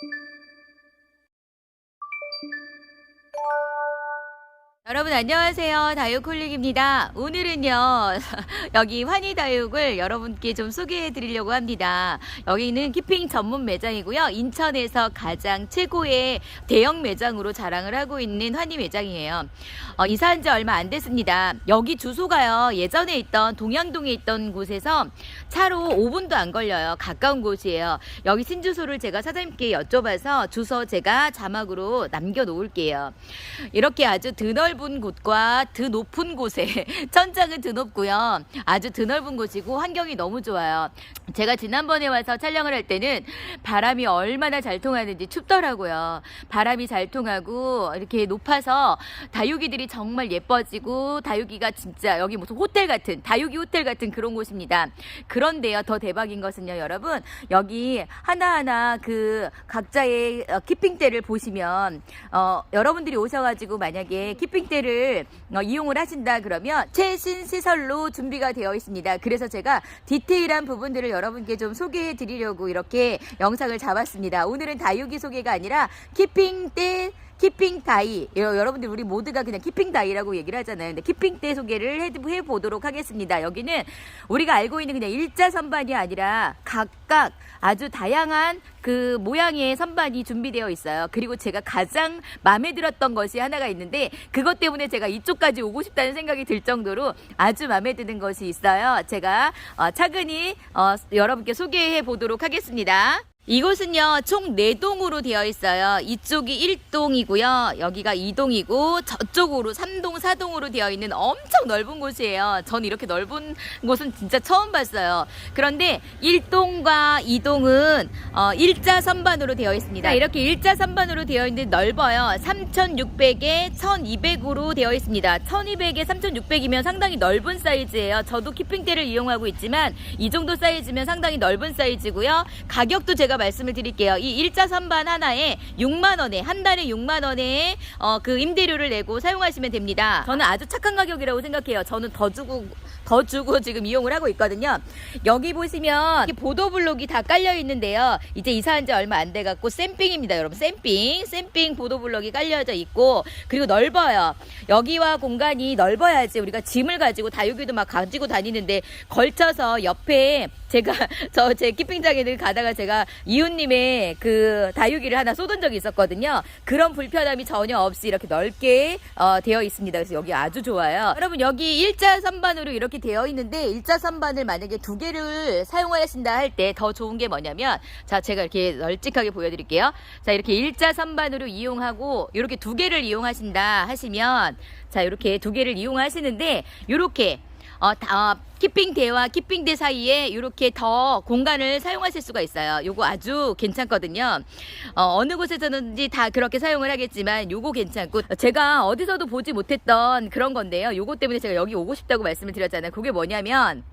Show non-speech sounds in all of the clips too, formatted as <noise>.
Thank you 여러분 안녕하세요. 다육홀릭입니다. 오늘은요, <laughs> 여기 환희 다육을 여러분께 좀 소개해 드리려고 합니다. 여기는 키핑 전문 매장이고요. 인천에서 가장 최고의 대형 매장으로 자랑을 하고 있는 환희 매장이에요. 어, 이사한 지 얼마 안 됐습니다. 여기 주소가요, 예전에 있던 동양동에 있던 곳에서 차로 5분도 안 걸려요. 가까운 곳이에요. 여기 신주소를 제가 사장님께 여쭤봐서 주소 제가 자막으로 남겨 놓을게요. 이렇게 아주 드넓 은 곳과 드높은 곳에 <laughs> 천장은 드높고요. 아주 드넓은 곳이고 환경이 너무 좋아요. 제가 지난번에 와서 촬영을 할 때는 바람이 얼마나 잘 통하는지 춥더라고요. 바람이 잘 통하고 이렇게 높아서 다육이들이 정말 예뻐지고 다육이가 진짜 여기 무슨 호텔 같은 다육이 호텔 같은 그런 곳입니다. 그런데요 더 대박인 것은요 여러분 여기 하나하나 그 각자의 어, 키핑대를 보시면 어, 여러분들이 오셔 가지고 만약에 키핑 대를 어, 이용을 하신다 그러면 최신 시설로 준비가 되어 있습니다. 그래서 제가 디테일한 부분들을 여러분께 좀 소개해 드리려고 이렇게 영상을 잡았습니다. 오늘은 다육이 소개가 아니라 키핑대 키핑 다이 여- 여러분들 우리 모두가 그냥 키핑 다이라고 얘기를 하잖아요. 근데 키핑 때 소개를 해, 해 보도록 하겠습니다. 여기는 우리가 알고 있는 그냥 일자 선반이 아니라 각각 아주 다양한 그 모양의 선반이 준비되어 있어요. 그리고 제가 가장 마음에 들었던 것이 하나가 있는데 그것 때문에 제가 이쪽까지 오고 싶다는 생각이 들 정도로 아주 마음에 드는 것이 있어요. 제가 어, 차근히 어, 여러분께 소개해 보도록 하겠습니다. 이곳은요, 총 4동으로 되어 있어요. 이쪽이 1동이고요. 여기가 2동이고, 저쪽으로 3동, 4동으로 되어 있는 엄청 넓은 곳이에요. 전 이렇게 넓은 곳은 진짜 처음 봤어요. 그런데 1동과 2동은 어, 일자 선반으로 되어 있습니다. 이렇게 일자 선반으로 되어 있는데 넓어요. 3,600에 1,200으로 되어 있습니다. 1,200에 3,600이면 상당히 넓은 사이즈예요. 저도 키핑대를 이용하고 있지만 이 정도 사이즈면 상당히 넓은 사이즈고요. 가격도 제가 말씀을 드릴게요. 이 일자 선반 하나에 6만 원에 한 달에 6만 원에 어, 그 임대료를 내고 사용하시면 됩니다. 저는 아주 착한 가격이라고 생각해요. 저는 더 주고 더 주고 지금 이용을 하고 있거든요. 여기 보시면 보도 블록이 다 깔려 있는데요. 이제 이사한 지 얼마 안 돼 갖고 샘핑입니다, 여러분. 샘핑, 샘핑 보도 블록이 깔려져 있고 그리고 넓어요. 여기와 공간이 넓어야지 우리가 짐을 가지고 다육이도 막 가지고 다니는데 걸쳐서 옆에 제가 <laughs> 저 제 키핑장에 늘 가다가 제가 이웃님의 그 다육이를 하나 쏟은 적이 있었거든요. 그런 불편함이 전혀 없이 이렇게 넓게 어, 되어 있습니다. 그래서 여기 아주 좋아요. 여러분 여기 일자 선반으로 이렇게 되어 있는데 일자 선반을 만약에 두 개를 사용하신다 할 때 더 좋은 게 뭐냐면 자 제가 이렇게 널찍하게 보여드릴게요. 자 이렇게 일자 선반으로 이용하고 이렇게 두 개를 이용하신다 하시면 자 이렇게 두 개를 이용하시는데 이렇게 어, 다, 어, 키핑대와 키핑대 사이에 이렇게 더 공간을 사용하실 수가 있어요. 요거 아주 괜찮거든요. 어, 어느 곳에서는지 다 그렇게 사용을 하겠지만 요거 괜찮고 제가 어디서도 보지 못했던 그런 건데요. 요거 때문에 제가 여기 오고 싶다고 말씀을 드렸잖아요. 그게 뭐냐면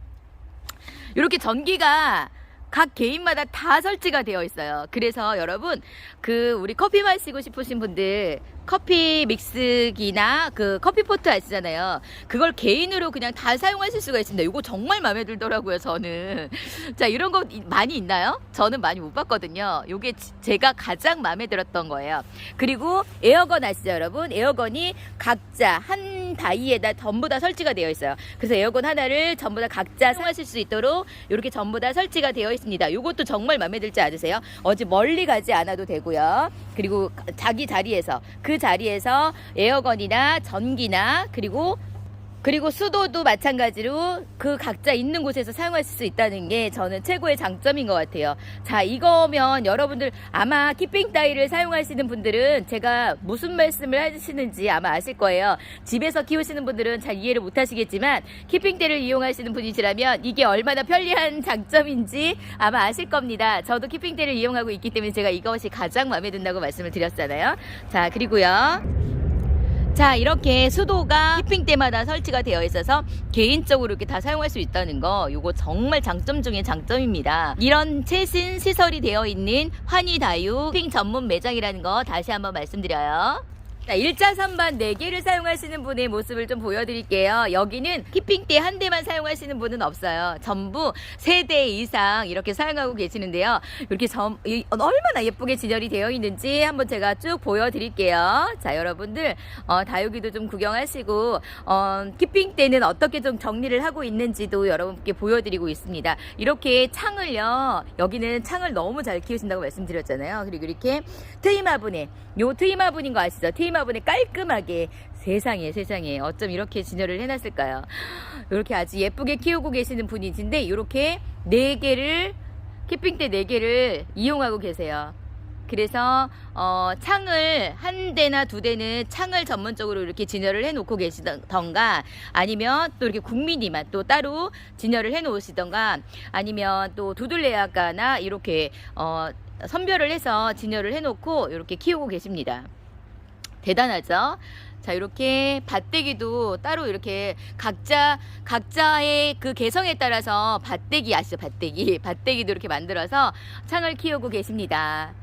이렇게 전기가 각 개인마다 다 설치가 되어 있어요. 그래서 여러분, 그, 우리 커피 마시고 싶으신 분들, 커피 믹스기나 그 커피 포트 아시잖아요. 그걸 개인으로 그냥 다 사용하실 수가 있습니다. 이거 정말 마음에 들더라고요, 저는. <laughs> 자, 이런 거 이- 많이 있나요? 저는 많이 못 봤거든요. 지- 제가 가장 마음에 들었던 거예요. 그리고 에어건 아시죠, 여러분? 에어건이 각자 한 다이에다 전부 다 설치가 되어 있어요. 그래서 에어건 하나를 전부 다 각자 사용하실 수 있도록 이렇게 전부 다 설치가 되어 있습니다. 이것도 정말 마음에 들지 않으세요? 어디 멀리 가지 않아도 되고요. 그리고 자기 자리에서 그 자리에서 에어건이나 전기나 그리고 그리고 수도도 마찬가지로 그 각자 있는 곳에서 사용하실 수 있다는 게 저는 최고의 장점인 것 같아요. 자, 이거면 여러분들 아마 키핑 따위를 사용하시는 분들은 제가 무슨 말씀을 하시는지 아마 아실 거예요. 집에서 키우시는 분들은 잘 이해를 못 하시겠지만 키핑 대를 이용하시는 분이시라면 이게 얼마나 편리한 장점인지 아마 아실 겁니다. 저도 키핑 대를 이용하고 있기 때문에 제가 이것이 가장 마음에 든다고 말씀을 드렸잖아요. 자, 그리고요. 자 이렇게 수도가 히핑 때마다 설치가 되어 있어서 개인적으로 이렇게 다 사용할 수 있다는 거 요거 정말 장점 중에 장점입니다. 이런 최신 시설이 되어 있는 환희 다육 핑 전문 매장이라는 거 다시 한번 말씀드려요 자, 1자 선반 4개를 사용하시는 분의 모습을 좀 보여드릴게요. 여기는 키핑대 한 대만 사용하시는 분은 없어요. 전부 3대 이상 이렇게 사용하고 계시는데요. 이렇게 점, 이- 얼마나 예쁘게 진열이 되어 있는지 한번 제가 쭉 보여드릴게요. 자, 여러분들, 어, 다육이도 좀 구경하시고, 어, 키핑대는 어떻게 좀 정리를 하고 있는지도 여러분께 보여드리고 있습니다. 이렇게 창을요, 여기는 창을 너무 잘 키우신다고 말씀드렸잖아요. 그리고 이렇게 트이마분에, 요 트이마분인 거 아시죠? 트이 마분에 깔끔하게 세상에 세상에 어쩜 이렇게 진열을 해놨을까요? 이렇게 아주 예쁘게 키우고 계시는 분이신데 이렇게 네 개를 키핑대 네 개를 이용하고 계세요. 그래서 어, 창을 한 대나 두 대는 창을 전문적으로 이렇게 진열을 해놓고 계시던가 아니면 또 이렇게 국민이만 또 따로 진열을 해놓으시던가 아니면 또 두들레아가나 이렇게 어, 선별을 해서 진열을 해놓고 이렇게 키우고 계십니다. 대단하죠? 자, 이렇게 밭대기도 따로 이렇게 각자, 각자의 그 개성에 따라서 밭대기 아시죠? 밭대기. <laughs> 밭대기도 이렇게 만들어서 창을 키우고 계십니다.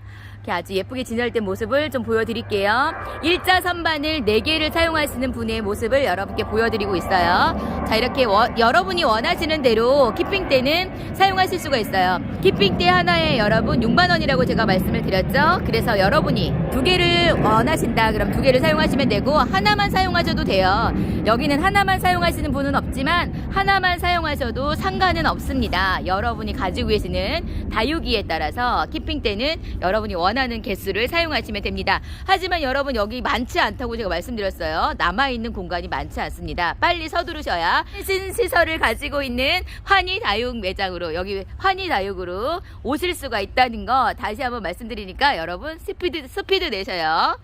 이렇게 아주 예쁘게 진열된 모습을 좀 보여드릴게요. 일자 선반을 4개를 사용하시는 분의 모습을 여러분께 보여드리고 있어요. 자, 이렇게 워- 여러분이 원하시는 대로 키핑대는 사용하실 수가 있어요. 키핑대 하나에 여러분 6만원이라고 제가 말씀을 드렸죠. 그래서 여러분이 두 개를 원하신다. 그럼 두 개를 사용하시면 되고, 하나만 사용하셔도 돼요. 여기는 하나만 사용하시는 분은 없지만, 하나만 사용하셔도 상관은 없습니다. 여러분이 가지고 계시는 다육이에 따라서 키핑대는 여러분이 원 하는 개수를 사용하시면 됩니다. 하지만 여러분 여기 많지 않다고 제가 말씀드렸어요. 남아있는 공간이 많지 않습니다. 빨리 서두르셔야 최신 시설을 가지고 있는 환희 다육 매장으로 여기 환희 다육으로 오실 수가 있다는 거 다시 한번 말씀드리니까 여러분 스피드 스피드 내셔요.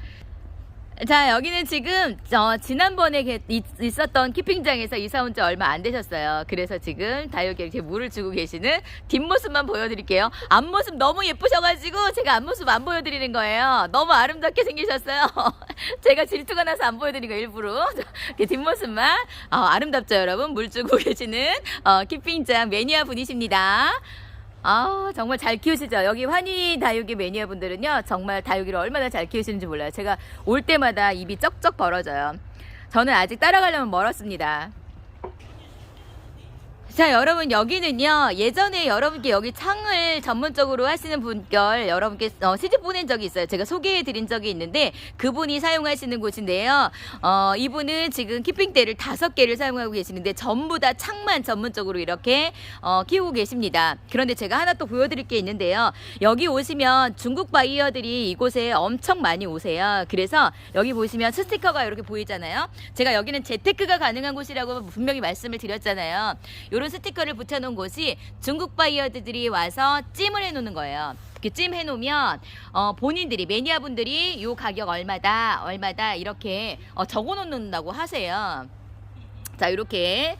자 여기는 지금 어, 지난번에 게- 있- 있었던 키핑장에서 이사 온 지 얼마 안 되셨어요. 그래서 지금 다육에 이렇게 물을 주고 계시는 뒷모습만 보여드릴게요. 앞모습 너무 예쁘셔가지고 제가 앞모습 안 보여드리는 거예요. 너무 아름답게 생기셨어요. <laughs> 제가 질투가 나서 안 보여드리는 거 일부러 뒷모습만 어, 아름답죠 여러분 물 주고 <laughs> 계시는 어, 키핑장 매니아 분이십니다. 아 정말 잘 키우시죠? 여기 환희 다육이 매니아 분들은요 정말 다육이를 얼마나 잘 키우시는지 몰라요. 제가 올 때마다 입이 쩍쩍 벌어져요. 저는 아직 따라가려면 멀었습니다 자 여러분 여기는요 예전에 여러분께 여기 창을 전문적으로 하시는 분결 여러분께 어, 시집 보낸 적이 있어요. 제가 소개해 드린 적이 있는데 그분이 사용하시는 곳인데요. 어, 이분은 지금 키핑대를 다섯 개를 사용하고 계시는데 전부 다 창만 전문적으로 이렇게 어, 키우고 계십니다. 그런데 제가 하나 또 보여드릴 게 있는데요. 여기 오시면 중국 바이어들이 이곳에 엄청 많이 오세요. 그래서 여기 보시면 스티커가 이렇게 보이잖아요. 제가 여기는 재테크가 가능한 곳이라고 분명히 말씀을 드렸잖아요. 이런 스티커를 붙여놓은 곳이 중국 바이어들이 와서 찜을 해놓는 거예요. 찜 해놓으면 어, 본인들이 매니아분들이 요 가격 얼마다 얼마다 이렇게 어, 적어놓는다고 하세요. 자 이렇게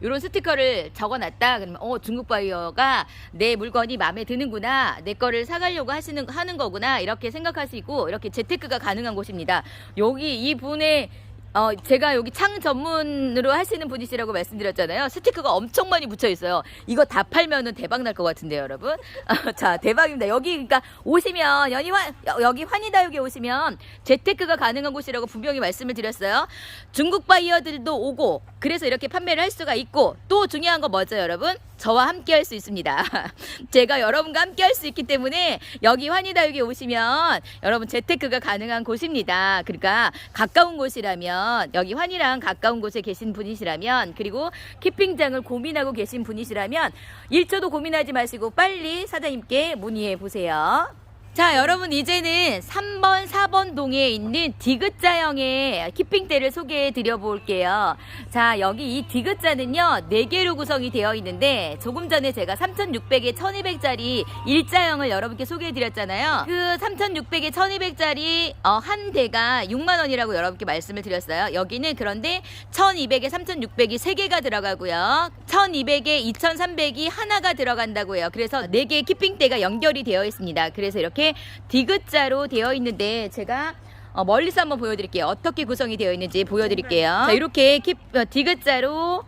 이런 스티커를 적어놨다 그러면 어 중국 바이어가 내 물건이 마음에 드는구나 내 거를 사가려고 하시는 하는 거구나 이렇게 생각하시고 이렇게 재테크가 가능한 곳입니다. 여기 이 분의 어, 제가 여기 창 전문으로 하시는 분이시라고 말씀드렸잖아요. 스티커가 엄청 많이 붙여 있어요. 이거 다 팔면은 대박 날 것 같은데요, 여러분. <laughs> 어, 자, 대박입니다. 여기 그러니까 오시면 연희환 여기 환희다육에 오시면 재테크가 가능한 곳이라고 분명히 말씀을 드렸어요. 중국 바이어들도 오고 그래서 이렇게 판매를 할 수가 있고 또 중요한 거 뭐죠, 여러분? 저와 함께 할 수 있습니다. <laughs> 제가 여러분과 함께 할 수 있기 때문에 여기 환희다육에 오시면 여러분 재테크가 가능한 곳입니다. 그러니까 가까운 곳이라면 여기 환희랑 가까운 곳에 계신 분이시라면 그리고 키핑장을 고민하고 계신 분이시라면 1초도 고민하지 마시고 빨리 사장님께 문의해 보세요. 자, 여러분 이제는 3번, 4번 동에 있는 디귿자형의 키핑대를 소개해 드려 볼게요. 자, 여기 이 디귿자는요, 4개로 구성이 되어 있는데 조금 전에 제가 3600에 1200짜리 일자형을 여러분께 소개해 드렸잖아요. 그 3600에 1200짜리 어, 한 대가 6만 원이라고 여러분께 말씀을 드렸어요. 여기는 그런데 1200에 3600이 3개가 들어가고요. 1200에 2300이 하나가 들어간다고요. 그래서 4개의 키핑대가 연결이 되어 있습니다. 그래서 이렇게 디귿자로 되어 있는데 제가 어, 멀리서 한번 보여드릴게요. 어떻게 구성이 되어 있는지 보여드릴게요. 자, 이렇게 키, 어, 디귿자로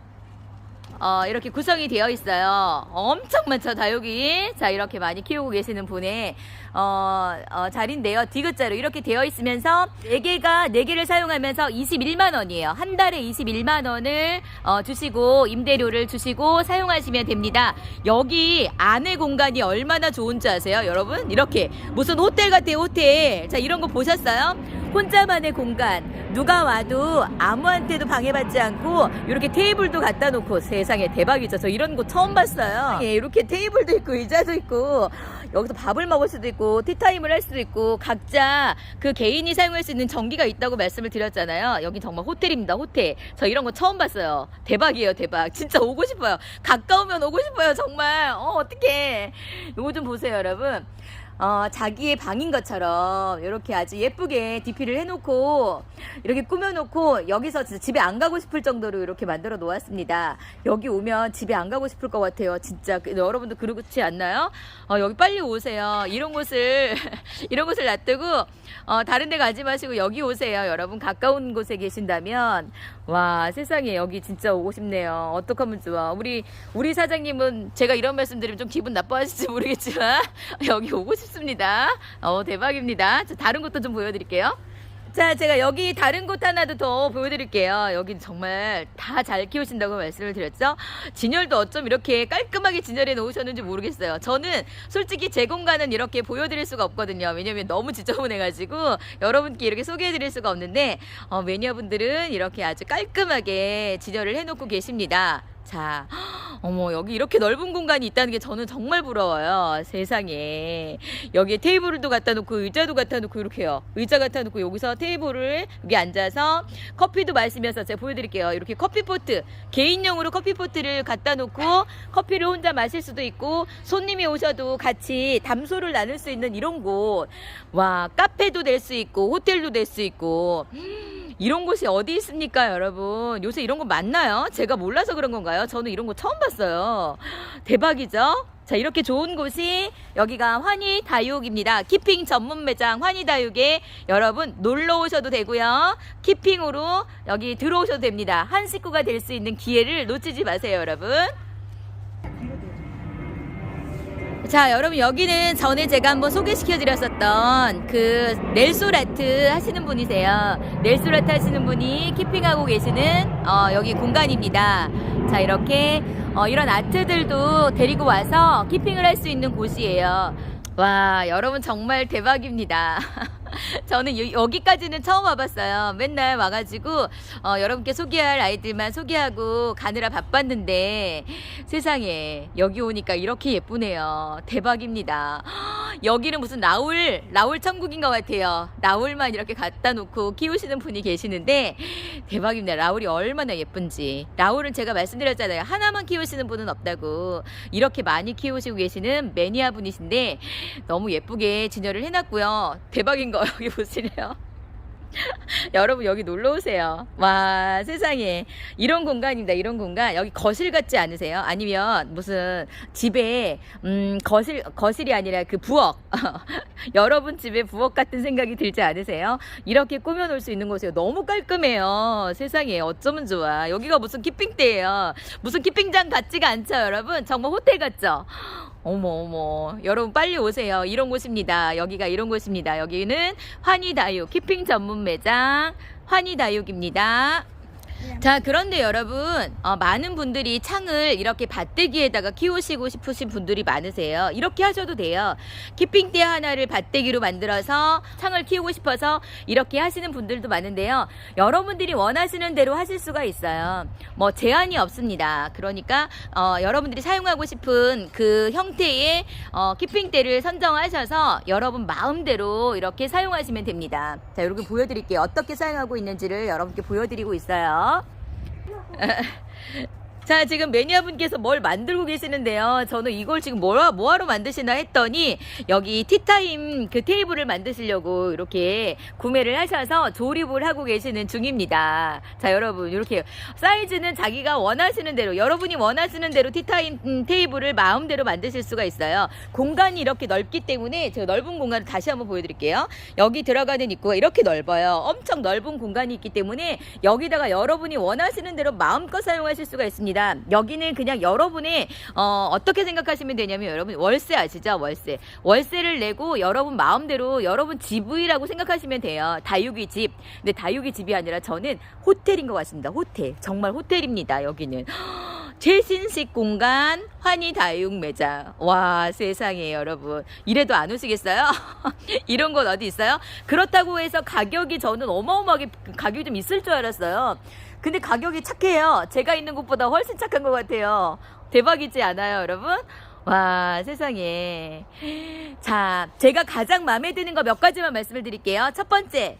어, 이렇게 구성이 되어 있어요. 엄청 많죠, 다육이. 자, 이렇게 많이 키우고 계시는 분의 어, 어, 자리인데요. 디귿자로 이렇게 되어 있으면서 4개가 4개를 사용하면서 21만 원이에요. 한 달에 21만 원을 어, 주시고 임대료를 주시고 사용하시면 됩니다. 여기 안에 공간이 얼마나 좋은지 아세요, 여러분? 이렇게 무슨 호텔 같아요, 호텔. 자, 이런 거 보셨어요? 혼자만의 공간. 누가 와도 아무한테도 방해받지 않고 이렇게 테이블도 갖다 놓고 세상에 대박이죠. 저 이런 거 처음 봤어요. 예, 이렇게 테이블도 있고 의자도 있고 여기서 밥을 먹을 수도 있고 티타임을 할 수도 있고 각자 그 개인이 사용할 수 있는 전기가 있다고 말씀을 드렸잖아요. 여기 정말 호텔입니다. 호텔. 저 이런 거 처음 봤어요. 대박이에요, 대박. 진짜 오고 싶어요. 가까우면 오고 싶어요, 정말. 어, 어떡해. 요거 좀 보세요, 여러분. 어, 자기의 방인 것처럼 이렇게 아주 예쁘게 DP를 해놓고 이렇게 꾸며놓고 여기서 진짜 집에 안 가고 싶을 정도로 이렇게 만들어 놓았습니다. 여기 오면 집에 안 가고 싶을 것 같아요. 진짜 그- 여러분도 그렇지 않나요? 어, 여기 빨리 오세요. 이런 곳을 <laughs> 이런 곳을 놔두고 어, 다른 데 가지 마시고 여기 오세요. 여러분 가까운 곳에 계신다면 와 세상에 여기 진짜 오고 싶네요. 어떡하면 좋아. 우리 우리 사장님은 제가 이런 말씀드리면 좀 기분 나빠하실지 모르겠지만 <laughs> 여기 오고 싶습니다. 어 대박입니다. 자, 다른 것도 좀 보여드릴게요. 자, 제가 여기 다른 곳 하나도 더 보여드릴게요. 여기 정말 다 잘 키우신다고 말씀을 드렸죠. 진열도 어쩜 이렇게 깔끔하게 진열해 놓으셨는지 모르겠어요. 저는 솔직히 제 공간은 이렇게 보여드릴 수가 없거든요. 왜냐면 너무 지저분해가지고 여러분께 이렇게 소개해드릴 수가 없는데 어, 매니아분들은 이렇게 아주 깔끔하게 진열을 해놓고 계십니다. 자, 어머, 여기 이렇게 넓은 공간이 있다는 게 저는 정말 부러워요. 세상에. 여기에 테이블도 갖다 놓고 의자도 갖다 놓고 이렇게요. 의자 갖다 놓고 여기서 테이블을 여기 앉아서 커피도 마시면서 제가 보여드릴게요. 이렇게 커피포트, 개인용으로 커피포트를 갖다 놓고 커피를 혼자 마실 수도 있고 손님이 오셔도 같이 담소를 나눌 수 있는 이런 곳. 와, 카페도 될 수 있고 호텔도 될 수 있고. 이런 곳이 어디 있습니까, 여러분? 요새 이런 거 맞나요? 제가 몰라서 그런 건가요? 저는 이런 거 처음 봤어요. 대박이죠? 자, 이렇게 좋은 곳이 여기가 환희 다육입니다. 키핑 전문 매장 환희 다육에 여러분 놀러 오셔도 되고요. 키핑으로 여기 들어오셔도 됩니다. 한 식구가 될 수 있는 기회를 놓치지 마세요, 여러분. 자, 여러분 여기는 전에 제가 한번 소개시켜 드렸었던 그 넬소라트 하시는 분이세요. 넬소라트 하시는 분이 키핑하고 계시는 어, 여기 공간입니다. 자, 이렇게 어, 이런 아트들도 데리고 와서 키핑을 할 수 있는 곳이에요. 와, 여러분 정말 대박입니다. <laughs> <laughs> 저는 여, 여기까지는 처음 와봤어요. 맨날 와가지고 어, 여러분께 소개할 아이들만 소개하고 가느라 바빴는데 세상에 여기 오니까 이렇게 예쁘네요. 대박입니다. <gasps> 여기는 무슨 나울 나울 천국인 것 같아요. 나울만 이렇게 갖다 놓고 키우시는 분이 계시는데 대박입니다. 라울이 얼마나 예쁜지. 라울은 제가 말씀드렸잖아요. 하나만 키우시는 분은 없다고. 이렇게 많이 키우시고 계시는 매니아 분이신데 너무 예쁘게 진열을 해놨고요. 대박인 거 여기 보시네요. <laughs> 여러분 여기 놀러 오세요. 와 세상에 이런 공간입니다. 이런 공간 여기 거실 같지 않으세요? 아니면 무슨 집에 음 거실 거실이 아니라 그 부엌 <laughs> 여러분 집에 부엌 같은 생각이 들지 않으세요? 이렇게 꾸며놓을 수 있는 곳이에요. 너무 깔끔해요. 세상에 어쩌면 좋아. 여기가 무슨 키핑대예요. 무슨 키핑장 같지가 않죠, 여러분? 정말 호텔 같죠? 어머 어머. 여러분 빨리 오세요. 이런 곳입니다. 여기가 이런 곳입니다. 여기는 환희다육 키핑 전문 매장 환희다육입니다 자 그런데 여러분 어, 많은 분들이 창을 이렇게 밭대기에다가 키우시고 싶으신 분들이 많으세요. 이렇게 하셔도 돼요. 키핑대 하나를 밭대기로 만들어서 창을 키우고 싶어서 이렇게 하시는 분들도 많은데요. 여러분들이 원하시는 대로 하실 수가 있어요. 뭐 제한이 없습니다. 그러니까 어, 여러분들이 사용하고 싶은 그 형태의 어, 키핑대를 선정하셔서 여러분 마음대로 이렇게 사용하시면 됩니다. 자 이렇게 보여드릴게요. 어떻게 사용하고 있는지를 여러분께 보여드리고 있어요 ja 자, 지금 매니아분께서 뭘 만들고 계시는데요. 저는 이걸 지금 뭐라, 뭐하러 만드시나 했더니, 여기 티타임 그 테이블을 만드시려고 이렇게 구매를 하셔서 조립을 하고 계시는 중입니다. 자, 여러분, 이렇게 사이즈는 자기가 원하시는 대로, 여러분이 원하시는 대로 티타임 음, 테이블을 마음대로 만드실 수가 있어요. 공간이 이렇게 넓기 때문에 제가 넓은 공간을 다시 한번 보여드릴게요. 여기 들어가는 입구가 이렇게 넓어요. 엄청 넓은 공간이 있기 때문에 여기다가 여러분이 원하시는 대로 마음껏 사용하실 수가 있습니다. 있습니다. 여기는 그냥 여러분의 어, 어떻게 생각하시면 되냐면 여러분 월세 아시죠? 월세. 월세를 내고 여러분 마음대로 여러분 집이라고 생각하시면 돼요. 다육이 집. 근데 다육이 집이 아니라 저는 호텔인 것 같습니다. 호텔. 정말 호텔입니다. 여기는. <gasps> 최신식 공간 환희 다육 매장. 와, 세상에 여러분. 이래도 안 오시겠어요? <laughs> 이런 곳 어디 있어요? 그렇다고 해서 가격이 저는 어마어마하게 가격이 좀 있을 줄 알았어요. 근데 가격이 착해요. 제가 있는 곳보다 훨씬 착한 것 같아요. 대박이지 않아요, 여러분? 와, 세상에. 자, 제가 가장 마음에 드는 거 몇 가지만 말씀을 드릴게요. 첫 번째.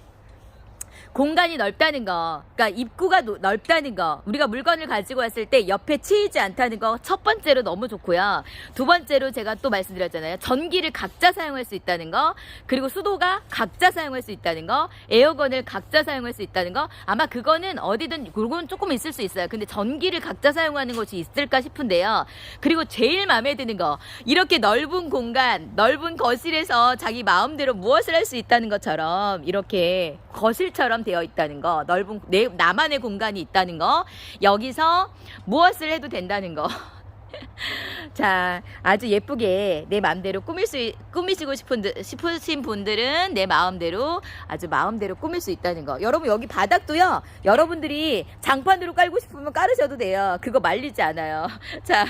공간이 넓다는 거, 그러니까 입구가 노- 넓다는 거, 우리가 물건을 가지고 왔을 때 옆에 치이지 않다는 거 첫 번째로 너무 좋고요. 두 번째로 제가 또 말씀드렸잖아요. 전기를 각자 사용할 수 있다는 거, 그리고 수도가 각자 사용할 수 있다는 거, 에어건을 각자 사용할 수 있다는 거, 아마 그거는 어디든 그건 조금 있을 수 있어요. 근데 전기를 각자 사용하는 곳이 있을까 싶은데요. 그리고 제일 마음에 드는 거, 이렇게 넓은 공간, 넓은 거실에서 자기 마음대로 무엇을 할 수 있다는 것처럼 이렇게 거실처럼 되어 있다는 거, 넓은 내, 나만의 공간이 있다는 거, 여기서 무엇을 해도 된다는 거. <laughs> <laughs> 자, 아주 예쁘게 내 마음대로 꾸밀 수, 있- 꾸미시고 싶은, 드- 싶으신 분들은 내 마음대로 아주 마음대로 꾸밀 수 있다는 거. 여러분, 여기 바닥도요, 여러분들이 장판으로 깔고 싶으면 깔으셔도 돼요. 그거 말리지 않아요. <laughs> 자,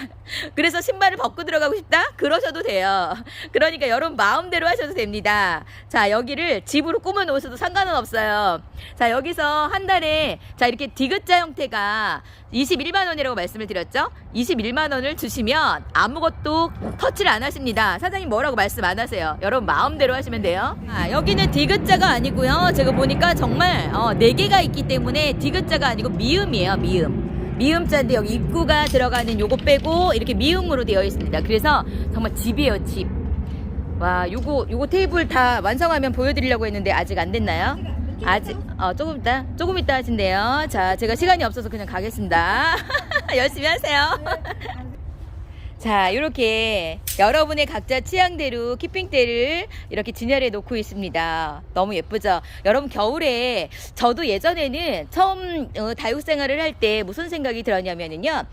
그래서 신발을 벗고 들어가고 싶다? 그러셔도 돼요. 그러니까 여러분 마음대로 하셔도 됩니다. 자, 여기를 집으로 꾸며 놓으셔도 상관은 없어요. 자, 여기서 한 달에, 자, 이렇게 디귿자 형태가 21만 원이라고 말씀을 드렸죠? 21만 원을 주시면 아무것도 터치를 안 하십니다. 사장님 뭐라고 말씀 안 하세요. 여러분 마음대로 하시면 돼요. 아, 여기는 디귿자가 아니고요. 제가 보니까 정말 어, 4개가 있기 때문에 디귿자가 아니고 미음이에요. 미음. 미음자인데 여기 입구가 들어가는 요거 빼고 이렇게 미음으로 되어 있습니다. 그래서 정말 집이에요, 집. 와, 요거 요거 테이블 다 완성하면 보여 드리려고 했는데 아직 안 됐나요? 아직 어 조금 있다 조금 있다 하신대요. 자, 제가 시간이 없어서 그냥 가겠습니다. <laughs> 열심히 하세요. 자, 이렇게 여러분의 각자 취향대로 키핑대를 이렇게 진열해 놓고 있습니다. 너무 예쁘죠? 여러분 겨울에 저도 예전에는 처음 어, 다육 생활을 할 때 무슨 생각이 들었냐면은요.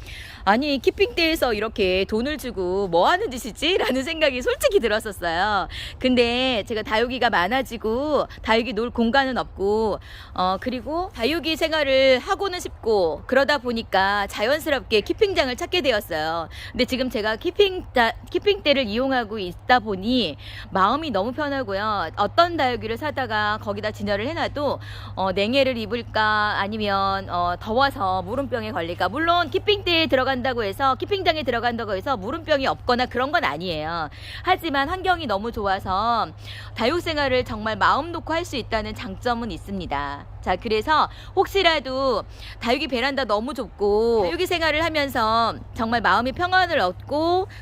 아니 키핑대에서 이렇게 돈을 주고 뭐 하는 짓이지? 라는 생각이 솔직히 들었었어요. 근데 제가 다육이가 많아지고 다육이 놀 공간은 없고 어 그리고 다육이 생활을 하고는 싶고 그러다 보니까 자연스럽게 키핑장을 찾게 되었어요. 근데 지금 제가 키핑 키핑대를 이용하고 있다 보니 마음이 너무 편하고요. 어떤 다육이를 사다가 거기다 진열을 해놔도 어, 냉해를 입을까 아니면 어, 더워서 무름병에 걸릴까. 물론 키핑대에 들어간다고 해서 키핑장에 들어간다고 해서 무름병이 없거나 그런 건 아니에요. 하지만 환경이 너무 좋아서 다육 생활을 정말 마음 놓고 할 수 있다는 장점은 있습니다. 자, 그래서 혹시라도 다육이 베란다 너무 좁고 다육이 생활을 하면서 정말 마음의 평안을 얻고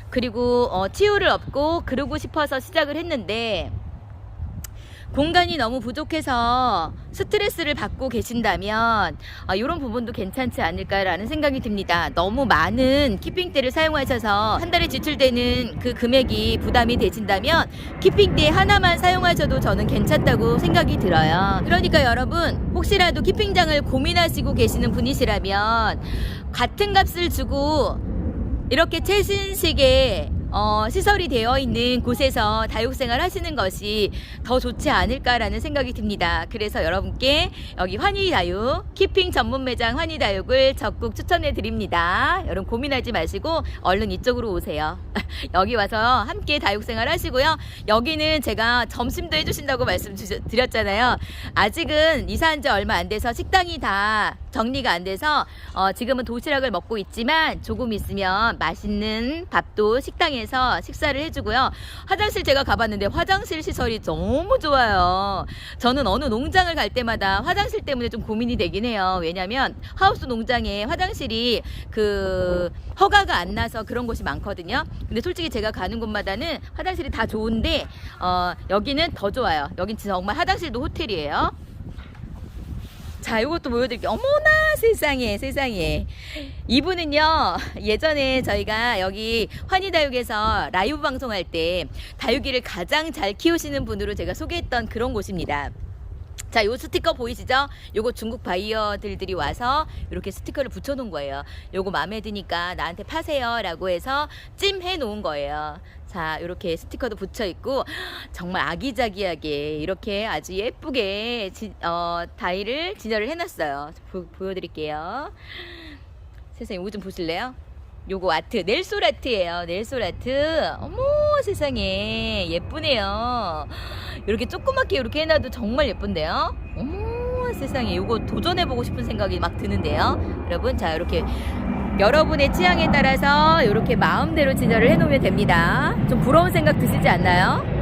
그리고 어, 치유를 얻고 그러고 싶어서 시작을 했는데 공간이 너무 부족해서 스트레스를 받고 계신다면 이런 부분도 괜찮지 않을까라는 생각이 듭니다. 너무 많은 키핑대를 사용하셔서 한 달에 지출되는 그 금액이 부담이 되신다면 키핑대 하나만 사용하셔도 저는 괜찮다고 생각이 들어요. 그러니까 여러분 혹시라도 키핑장을 고민하시고 계시는 분이시라면 같은 값을 주고 이렇게 최신식의 어, 시설이 되어 있는 곳에서 다육생활 하시는 것이 더 좋지 않을까라는 생각이 듭니다. 그래서 여러분께 여기 환희다육, 키핑 전문 매장 환희다육을 적극 추천해 드립니다. 여러분 고민하지 마시고 얼른 이쪽으로 오세요. <laughs> 여기 와서 함께 다육생활 하시고요. 여기는 제가 점심도 해주신다고 말씀드렸잖아요. 아직은 이사한 지 얼마 안 돼서 식당이 다 정리가 안 돼서 어, 지금은 도시락을 먹고 있지만 조금 있으면 맛있는 밥도 식당에서 식사를 해주고요. 화장실 제가 가봤는데 화장실 시설이 너무 좋아요. 저는 어느 농장을 갈 때마다 화장실 때문에 좀 고민이 되긴 해요. 왜냐면 하우스 농장에 화장실이 그 허가가 안 나서 그런 곳이 많거든요. 근데 솔직히 제가 가는 곳마다는 화장실이 다 좋은데 어, 여기는 더 좋아요. 여긴 정말 화장실도 호텔이에요. 자, 이것도 보여드릴게요. 어머나, 세상에, 세상에. 이분은요, 예전에 저희가 여기 환희다육에서 라이브 방송할 때 다육이를 가장 잘 키우시는 분으로 제가 소개했던 그런 곳입니다. 자, 요 스티커 보이시죠? 요거 중국 바이어들들이 와서 이렇게 스티커를 붙여놓은 거예요. 요거 마음에 드니까 나한테 파세요 라고 해서 찜 해 놓은 거예요. 자, 이렇게 스티커도 붙여 있고 <gasps> 정말 아기자기하게 이렇게 아주 예쁘게 지, 어, 다이를 진열을 해놨어요. 보, 보여드릴게요. <gasps> 세상에 이거 좀 보실래요? 요거 아트 넬솔 아트예요. 넬솔 아트. 어머 세상에 예쁘네요. 이렇게 조그맣게 이렇게 해놔도 정말 예쁜데요. 어머 세상에 요거 도전해보고 싶은 생각이 막 드는데요. 여러분 자 이렇게 여러분의 취향에 따라서 이렇게 마음대로 진열을 해놓으면 됩니다. 좀 부러운 생각 드시지 않나요?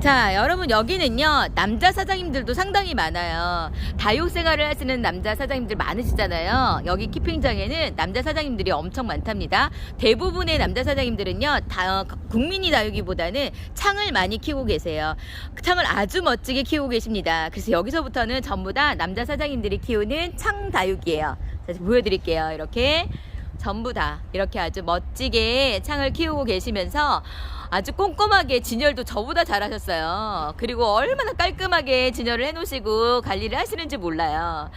자, 여러분 여기는요 남자 사장님들도 상당히 많아요. 다육 생활을 하시는 남자 사장님들 많으시잖아요. 여기 키핑장에는 남자 사장님들이 엄청 많답니다. 대부분의 남자 사장님들은요 다 어, 국민이 다육이보다는 창을 많이 키우고 계세요. 그 창을 아주 멋지게 키우고 계십니다. 그래서 여기서부터는 전부 다 남자 사장님들이 키우는 창 다육이에요. 자, 보여 드릴게요. 이렇게 전부 다 이렇게 아주 멋지게 창을 키우고 계시면서 아주 꼼꼼하게 진열도 저보다 잘하셨어요. 그리고 얼마나 깔끔하게 진열을 해놓으시고 관리를 하시는지 몰라요.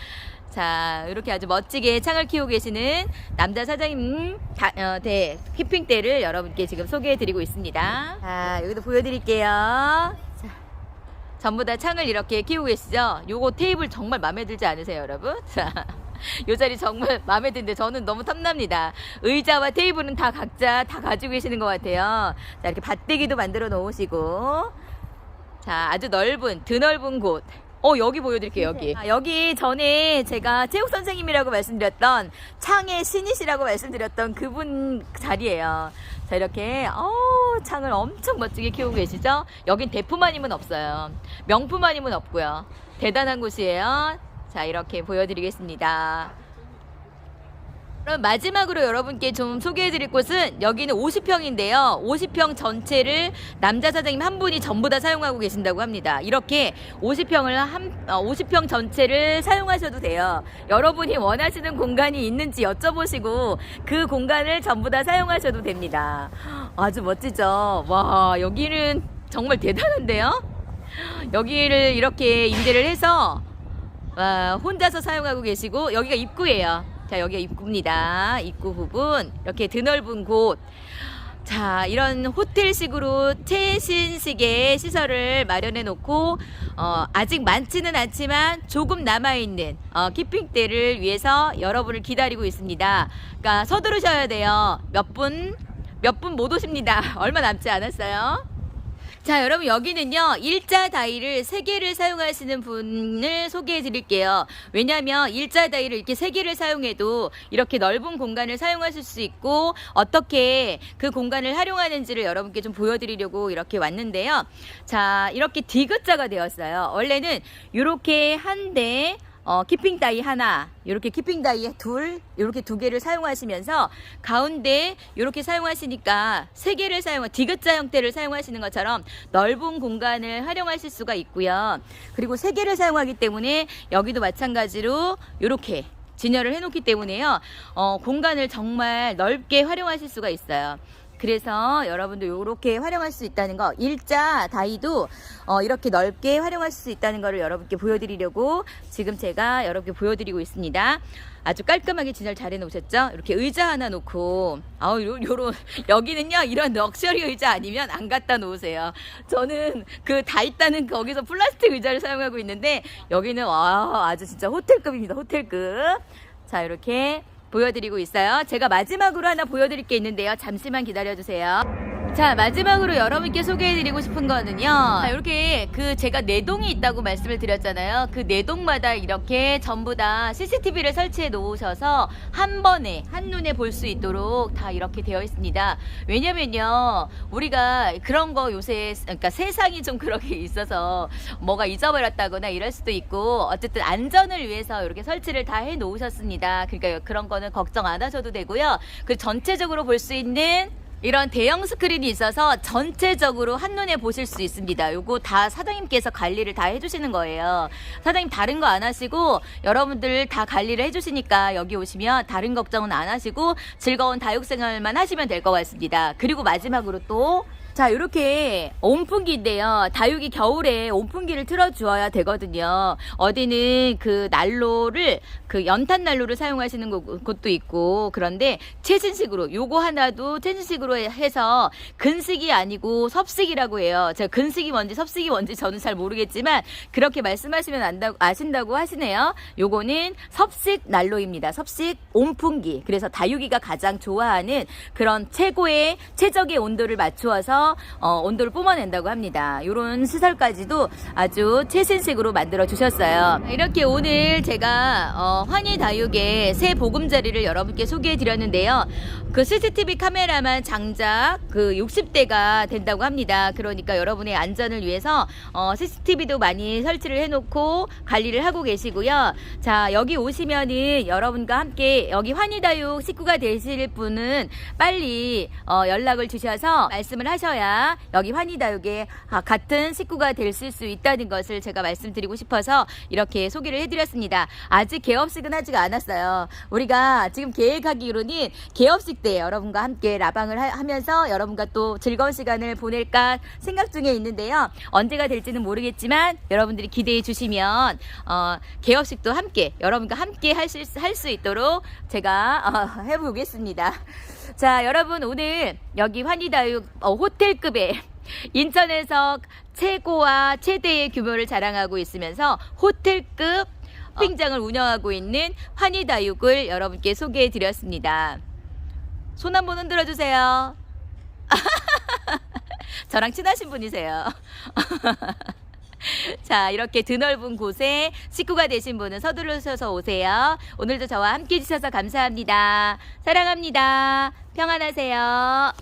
자, 이렇게 아주 멋지게 창을 키우고 계시는 남자 사장님 다, 어, 대 키핑대를 여러분께 지금 소개해드리고 있습니다. 자, 여기도 보여드릴게요. 자, 전부 다 창을 이렇게 키우고 계시죠? 요거 테이블 정말 마음에 들지 않으세요, 여러분? <laughs> 자. <laughs> 요 자리 정말 마음에 드는데 저는 너무 탐납니다. 의자와 테이블은 다 각자 다 가지고 계시는 것 같아요. 자, 이렇게 밭대기도 만들어 놓으시고. 자, 아주 넓은, 드넓은 곳. 어, 여기 보여드릴게요, 여기. 아, 여기 전에 제가 체육 선생님이라고 말씀드렸던 창의 신이시라고 말씀드렸던 그분 자리예요. 자, 이렇게, 어 창을 엄청 멋지게 키우고 계시죠? 여긴 대품 아니면 없어요. 명품 아니면 없고요. 대단한 곳이에요. 자, 이렇게 보여드리겠습니다. 그럼 마지막으로 여러분께 좀 소개해드릴 곳은 여기는 50평인데요. 50평 전체를 남자 사장님 한 분이 전부 다 사용하고 계신다고 합니다. 이렇게 50평을 한, 어, 50평 전체를 사용하셔도 돼요. 여러분이 원하시는 공간이 있는지 여쭤보시고 그 공간을 전부 다 사용하셔도 됩니다. 아주 멋지죠? 와, 여기는 정말 대단한데요? 여기를 이렇게 임대를 해서 와, 혼자서 사용하고 계시고 여기가 입구예요. 자, 여기가 입구입니다. 입구 부분 이렇게 드넓은 곳. 자, 이런 호텔식으로 최신식의 시설을 마련해 놓고 어, 아직 많지는 않지만 조금 남아 있는 어, 키핑대를 위해서 여러분을 기다리고 있습니다. 그러니까 서두르셔야 돼요. 몇 분? 몇 분 못 오십니다. <laughs> 얼마 남지 않았어요. 자, 여러분 여기는요. 일자 다이를 세 개를 사용하시는 분을 소개해 드릴게요. 왜냐하면 일자 다이를 이렇게 세 개를 사용해도 이렇게 넓은 공간을 사용하실 수 있고 어떻게 그 공간을 활용하는지를 여러분께 좀 보여 드리려고 이렇게 왔는데요. 자, 이렇게 디귿자가 되었어요. 원래는 이렇게 한 대 어, 키핑 다이 하나, 이렇게 키핑 다이 둘, 이렇게 두 개를 사용하시면서 가운데 이렇게 사용하시니까 세 개를 사용, 디귿자 형태를 사용하시는 것처럼 넓은 공간을 활용하실 수가 있고요. 그리고 세 개를 사용하기 때문에 여기도 마찬가지로 이렇게 진열을 해놓기 때문에요. 어, 공간을 정말 넓게 활용하실 수가 있어요. 그래서 여러분도 이렇게 활용할 수 있다는 거 일자 다이도 어, 이렇게 넓게 활용할 수 있다는 거를 여러분께 보여드리려고 지금 제가 여러분께 보여드리고 있습니다. 아주 깔끔하게 진열 잘 해놓으셨죠? 이렇게 의자 하나 놓고 아우 요, 요런 <laughs> 여기는요 이런 럭셔리 의자 아니면 안 갖다 놓으세요. 저는 그 다 있다는 거기서 플라스틱 의자를 사용하고 있는데 여기는 와 아주 진짜 호텔급입니다. 호텔급. 자 이렇게 보여드리고 있어요. 제가 마지막으로 하나 보여드릴 게 있는데요. 잠시만 기다려주세요. 자 마지막으로 여러분께 소개해드리고 싶은 거는요. 자, 이렇게 그 제가 네 동이 있다고 말씀을 드렸잖아요. 그네 동마다 이렇게 전부 다 CCTV를 설치해 놓으셔서 한 번에 한눈에 볼 수 있도록 다 이렇게 되어 있습니다. 왜냐면요 우리가 그런 거 요새 그러니까 세상이 좀 그렇게 있어서 뭐가 잊어버렸다거나 이럴 수도 있고 어쨌든 안전을 위해서 이렇게 설치를 다 해 놓으셨습니다. 그러니까 그런 거는 걱정 안 하셔도 되고요. 그 전체적으로 볼 수 있는 이런 대형 스크린이 있어서 전체적으로 한눈에 보실 수 있습니다. 요거 다 사장님께서 관리를 다 해주시는 거예요. 사장님 다른 거 안 하시고 여러분들 다 관리를 해주시니까 여기 오시면 다른 걱정은 안 하시고 즐거운 다육생활만 하시면 될 것 같습니다. 그리고 마지막으로 또 자, 이렇게 온풍기인데요. 다육이 겨울에 온풍기를 틀어주어야 되거든요. 어디는 그 난로를 그 연탄 난로를 사용하시는 곳- 곳도 있고 그런데 최신식으로 요거 하나도 최신식으로 해서 근식이 아니고 섭식이라고 해요. 제가 근식이 뭔지 섭식이 뭔지 저는 잘 모르겠지만 그렇게 말씀하시면 안다, 아신다고 하시네요. 요거는 섭식 난로입니다. 섭식 온풍기. 그래서 다육이가 가장 좋아하는 그런 최고의 최적의 온도를 맞추어서 어, 온도를 뿜어낸다고 합니다. 요런 시설까지도 아주 최신식으로 만들어 주셨어요. 이렇게 오늘 제가 어, 환희 다육의 새 보금자리를 여러분께 소개해 드렸는데요. 그 CCTV 카메라만 장작 그 60대가 된다고 합니다. 그러니까 여러분의 안전을 위해서 어, CCTV도 많이 설치를 해놓고 관리를 하고 계시고요. 자 여기 오시면은 여러분과 함께 여기 환희 다육 식구가 되실 분은 빨리 어, 연락을 주셔서 말씀을 하셔야 여기 환희 다육에 아, 같은 식구가 되실 수 있다는 것을 제가 말씀드리고 싶어서 이렇게 소개를 해드렸습니다. 아직 개업 식은 하지가 않았어요. 우리가 지금 계획하기로는 개업식 때 여러분과 함께 라방을 하- 하면서 여러분과 또 즐거운 시간을 보낼까 생각 중에 있는데요. 언제가 될지는 모르겠지만 여러분들이 기대해 주시면 어, 개업식도 함께 여러분과 함께 할 수 있도록 제가 어, <laughs> 해보겠습니다. 자, 여러분 오늘 여기 환희다육 어, 호텔급의 <laughs> 인천에서 최고와 최대의 규모를 자랑하고 있으면서 호텔급 쇼핑장을 운영하고 있는 환희다육을 여러분께 소개해 드렸습니다. 손 한번 흔들어 주세요. <laughs> 저랑 친하신 분이세요. <laughs> 자, 이렇게 드넓은 곳에 식구가 되신 분은 서두르셔서 오세요. 오늘도 저와 함께 해주셔서 감사합니다. 사랑합니다. 평안하세요.